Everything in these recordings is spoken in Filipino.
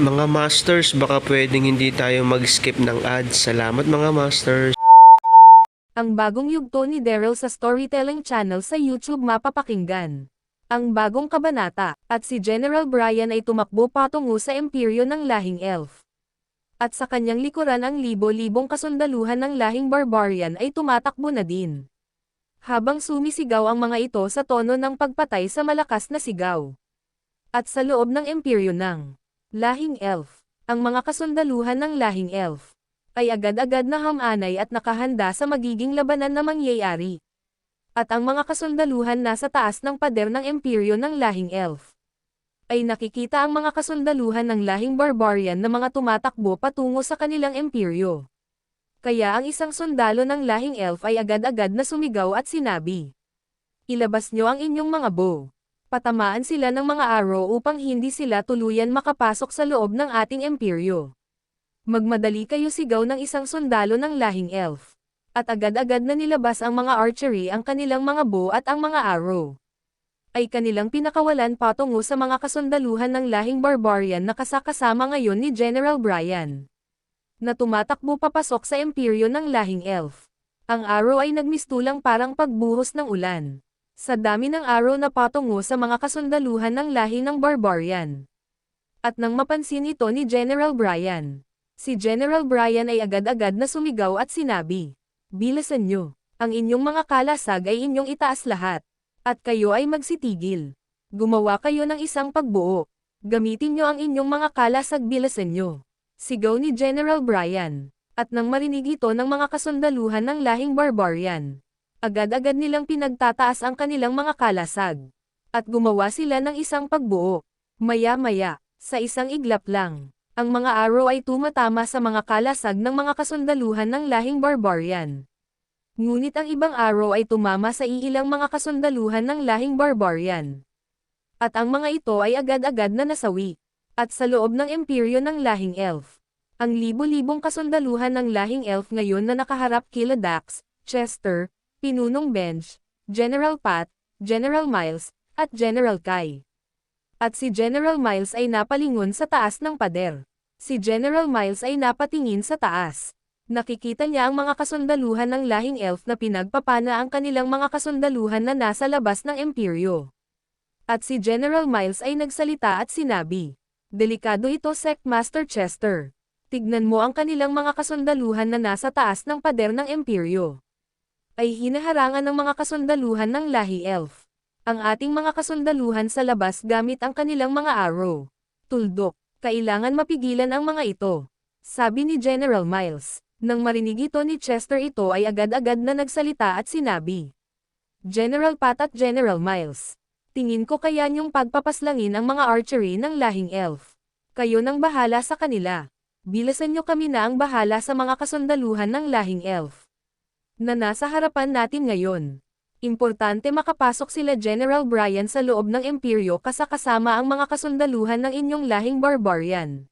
Mga Masters, baka pwedeng hindi tayo mag-skip ng ads. Salamat mga Masters. Ang bagong yugto ni Daryl sa Storytelling Channel sa YouTube mapapakinggan. Ang bagong kabanata, at si General Brian ay tumakbo patungo sa imperyo ng lahing elf. At sa kanyang likuran ang libo-libong kasundaluhan ng lahing barbarian ay tumatakbo na din. Habang sumisigaw ang mga ito sa tono ng pagpatay sa malakas na sigaw. At sa loob ng imperyo ng lahing elf, ang mga kasundaluhan ng lahing elf ay agad-agad na hamanay at nakahanda sa magiging labanan na mangyayari. At ang mga kasundaluhan nasa taas ng pader ng imperyo ng lahing elf. Ay nakikita ang mga kasundaluhan ng lahing barbarian na mga tumatakbo patungo sa kanilang imperyo. Kaya ang isang sundalo ng lahing elf ay agad-agad na sumigaw at sinabi. Ilabas nyo ang inyong mga bow. Patamaan sila ng mga arrow upang hindi sila tuluyan makapasok sa loob ng ating imperyo. Magmadali kayo sigaw ng isang sundalo ng lahing elf. At agad-agad na nilabas ang mga archery ang kanilang mga bow at ang mga arrow. Ay kanilang pinakawalan patungo sa mga kasundaluhan ng lahing barbarian na kasakasama ngayon ni General Brian. Na tumatakbo papasok sa imperyo ng lahing elf. Ang arrow ay nagmistulang parang pagbuhos ng ulan. Sa dami ng arrow na patungo sa mga kasundaluhan ng lahi ng barbarian. At nang mapansin ito ni General Brian, Si General Brian ay agad-agad na sumigaw at sinabi, Bilasan nyo, ang inyong mga kalasag ay inyong itaas lahat, at kayo ay magsitigil. Gumawa kayo ng isang pagbuo. Gamitin nyo ang inyong mga kalasag bilasan nyo. Sigaw ni General Brian, at nang marinig ito ng mga kasundaluhan ng lahing barbarian, agad-agad nilang pinagtataas ang kanilang mga kalasag. At gumawa sila ng isang pagbuo. Maya-maya, sa isang iglap lang, ang mga arrow ay tumatama sa mga kalasag ng mga kasundaluhan ng lahing barbarian. Ngunit ang ibang arrow ay tumama sa iilang mga kasundaluhan ng lahing barbarian. At ang mga ito ay agad-agad na nasawi. At sa loob ng imperyo ng lahing elf, ang libo-libong kasundaluhan ng lahing elf ngayon na nakaharap kila Dax, Chester, Pinunong Bench, General Pat, General Miles, at General Kai. At si General Miles ay napalingon sa taas ng pader. Si General Miles ay napatingin sa taas. Nakikita niya ang mga kasundaluhan ng lahing elf na pinagpapana ang kanilang mga kasundaluhan na nasa labas ng imperyo. At si General Miles ay nagsalita at sinabi, Delikado ito Sec Master Chester. Tignan mo ang kanilang mga kasundaluhan na nasa taas ng pader ng imperyo. Ay hinaharangan ng mga kasundaluhan ng lahi elf. Ang ating mga kasundaluhan sa labas gamit ang kanilang mga arrow. Tuldok. Kailangan mapigilan ang mga ito. Sabi ni General Miles. Nang marinig ito ni Chester ito ay agad-agad na nagsalita at sinabi. General Pat at General Miles. Tingin ko kaya niyong pagpapaslangin ang mga archery ng lahing elf. Kayo nang bahala sa kanila. Bilasan niyo kami na ang bahala sa mga kasundaluhan ng lahing elf. Na nasa harapan natin ngayon. Importante makapasok sila General Brian sa loob ng imperyo kasakasama ang mga kasundaluhan ng inyong lahing barbarian.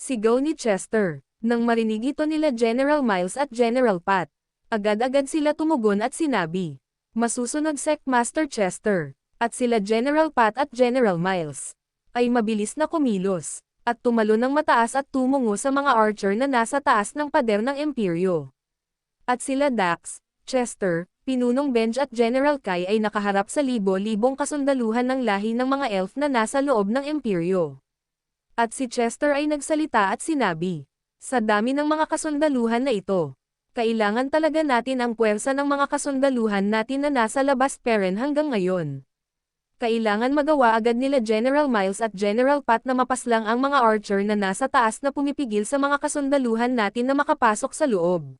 Sigaw ni Chester. Nang marinig ito nila General Miles at General Pat, agad-agad sila tumugon at sinabi, Masusunod Sec Master Chester, at sila General Pat at General Miles, ay mabilis na kumilos, at tumalo ng mataas at tumungo sa mga archer na nasa taas ng pader ng imperyo. At sila Dax, Chester, Pinunong Benj at General Kai ay nakaharap sa libo-libong kasundaluhan ng lahi ng mga elf na nasa loob ng imperyo. At si Chester ay nagsalita at sinabi, sa dami ng mga kasundaluhan na ito, kailangan talaga natin ang puwersa ng mga kasundaluhan natin na nasa labas peren hanggang ngayon. Kailangan magawa agad nila General Miles at General Pat na mapaslang ang mga archer na nasa taas na pumipigil sa mga kasundaluhan natin na makapasok sa loob.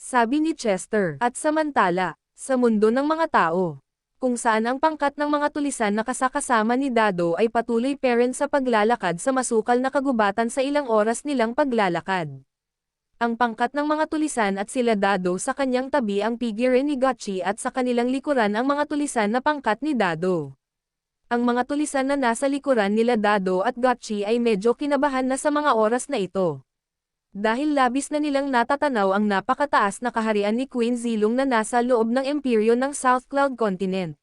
Sabi ni Chester, at samantala, sa mundo ng mga tao, kung saan ang pangkat ng mga tulisan na kasakasama ni Dado ay patuloy parent sa paglalakad sa masukal na kagubatan sa ilang oras nilang paglalakad. Ang pangkat ng mga tulisan at sila Dado sa kanyang tabi ang figure ni Gotchi at sa kanilang likuran ang mga tulisan na pangkat ni Dado. Ang mga tulisan na nasa likuran nila Dado at Gotchi ay medyo kinabahan na sa mga oras na ito. Dahil labis na nilang natatanaw ang napakataas na kaharian ni Queen Zilong na nasa loob ng imperyo ng South Cloud Continent.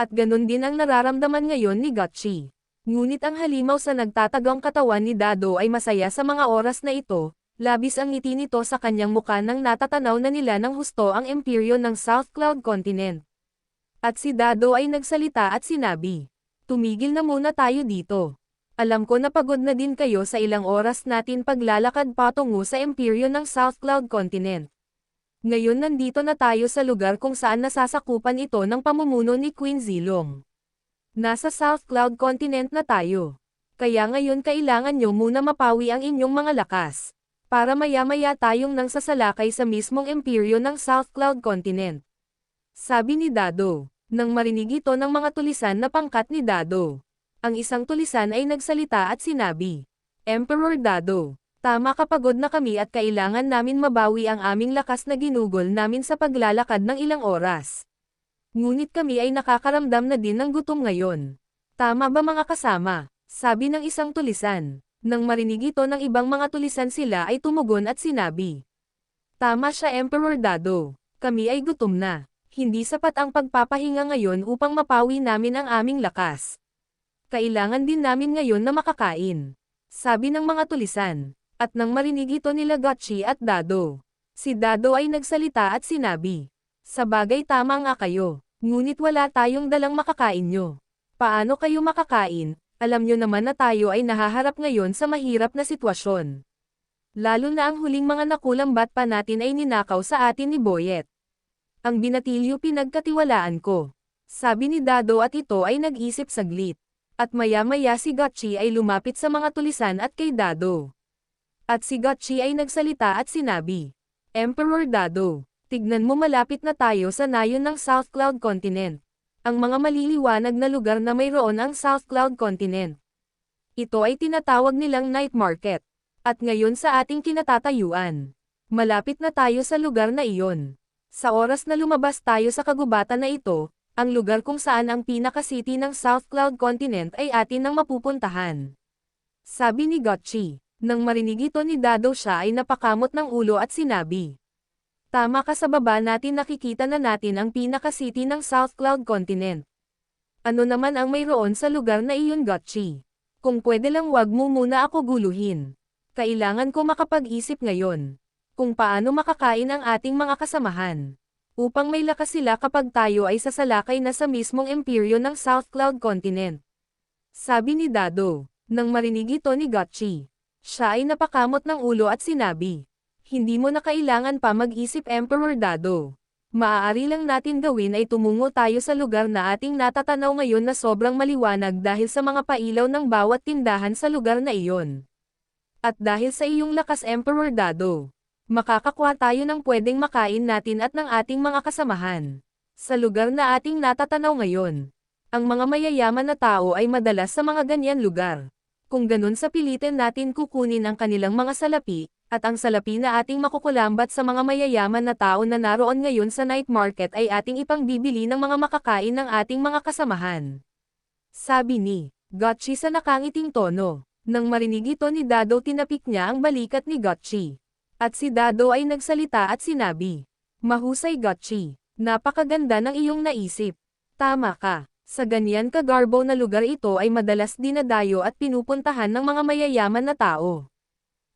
At ganun din ang nararamdaman ngayon ni Gotchi. Ngunit ang halimaw sa nagtatagang katawan ni Dado ay masaya sa mga oras na ito, labis ang ngiti nito sa kanyang muka nang natatanaw na nila ng husto ang imperyo ng South Cloud Continent. At si Dado ay nagsalita at sinabi, Tumigil na muna tayo dito. Alam ko na pagod na din kayo sa ilang oras natin paglalakad patungo sa imperyo ng South Cloud Continent. Ngayon nandito na tayo sa lugar kung saan nasasakupan ito ng pamumuno ni Queen Zilong. Nasa South Cloud Continent na tayo. Kaya ngayon kailangan nyo muna mapawi ang inyong mga lakas. Para maya-maya tayong nang sasalakay sa mismong imperyo ng South Cloud Continent. Sabi ni Dado, nang marinig ito ng mga tulisan na pangkat ni Dado. Ang isang tulisan ay nagsalita at sinabi, Emperor Dado, tama kapagod na kami at kailangan namin mabawi ang aming lakas na ginugol namin sa paglalakad ng ilang oras. Ngunit kami ay nakakaramdam na din ng gutom ngayon. Tama ba mga kasama? Sabi ng isang tulisan. Nang marinig ito ng ibang mga tulisan sila ay tumugon at sinabi. Tama siya Emperor Dado. Kami ay gutom na. Hindi sapat ang pagpapahinga ngayon upang mapawi namin ang aming lakas kailangan din namin ngayon na makakain. Sabi ng mga tulisan. At nang marinig ito nila Gotchi at Dado. Si Dado ay nagsalita at sinabi. Sa bagay tama nga kayo, ngunit wala tayong dalang makakain nyo. Paano kayo makakain? Alam nyo naman na tayo ay nahaharap ngayon sa mahirap na sitwasyon. Lalo na ang huling mga nakulambat pa natin ay ninakaw sa atin ni Boyet. Ang binatilyo pinagkatiwalaan ko. Sabi ni Dado at ito ay nag-isip saglit. At maya-maya si Gotchi ay lumapit sa mga tulisan at kay Dado. At si Gotchi ay nagsalita at sinabi, Emperor Dado, tignan mo malapit na tayo sa nayon ng South Cloud Continent. Ang mga maliliwanag na lugar na mayroon ang South Cloud Continent. Ito ay tinatawag nilang night market. At ngayon sa ating kinatatayuan. Malapit na tayo sa lugar na iyon. Sa oras na lumabas tayo sa kagubatan na ito, ang lugar kung saan ang pinaka-city ng South Cloud Continent ay atin nang mapupuntahan. Sabi ni Gotchi, nang marinig ito ni Dado siya ay napakamot ng ulo at sinabi. Tama ka sa baba natin nakikita na natin ang pinaka-city ng South Cloud Continent. Ano naman ang mayroon sa lugar na iyon Gotchi? Kung pwede lang wag mo muna ako guluhin. Kailangan ko makapag-isip ngayon. Kung paano makakain ang ating mga kasamahan upang may lakas sila kapag tayo ay sasalakay na sa mismong imperyo ng South Cloud Continent. Sabi ni Dado, nang marinig ito ni Gotchi. Siya ay napakamot ng ulo at sinabi, Hindi mo na kailangan pa mag-isip Emperor Dado. Maaari lang natin gawin ay tumungo tayo sa lugar na ating natatanaw ngayon na sobrang maliwanag dahil sa mga pailaw ng bawat tindahan sa lugar na iyon. At dahil sa iyong lakas Emperor Dado, makakakuha tayo ng pwedeng makain natin at ng ating mga kasamahan. Sa lugar na ating natatanaw ngayon, ang mga mayayaman na tao ay madalas sa mga ganyan lugar. Kung ganun sa pilitin natin kukunin ang kanilang mga salapi, at ang salapi na ating makukulambat sa mga mayayaman na tao na naroon ngayon sa night market ay ating ipangbibili ng mga makakain ng ating mga kasamahan. Sabi ni Gotchi sa nakangiting tono. Nang marinig ito ni Dado tinapik niya ang balikat ni Gotchi. At si Dado ay nagsalita at sinabi, Mahusay Gotchi, napakaganda ng iyong naisip. Tama ka, sa ganyan kagarbo na lugar ito ay madalas dinadayo at pinupuntahan ng mga mayayaman na tao.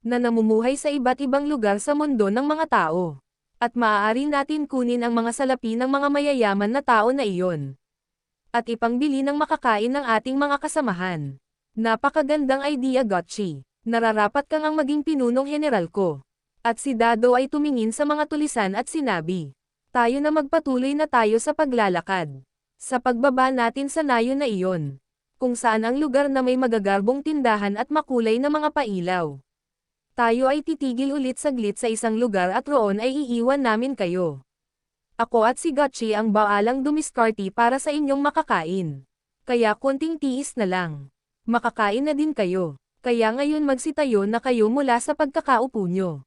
Na namumuhay sa iba't ibang lugar sa mundo ng mga tao. At maaari natin kunin ang mga salapi ng mga mayayaman na tao na iyon. At ipangbili ng makakain ng ating mga kasamahan. Napakagandang idea Gotchi. Nararapat kang ang maging pinunong general ko. At si Dado ay tumingin sa mga tulisan at sinabi. Tayo na magpatuloy na tayo sa paglalakad. Sa pagbaba natin sa nayo na iyon. Kung saan ang lugar na may magagarbong tindahan at makulay na mga pailaw. Tayo ay titigil ulit saglit sa isang lugar at roon ay iiwan namin kayo. Ako at si Gotchi ang baalang dumiskarte para sa inyong makakain. Kaya konting tiis na lang. Makakain na din kayo. Kaya ngayon magsitayo na kayo mula sa pagkakaupo nyo.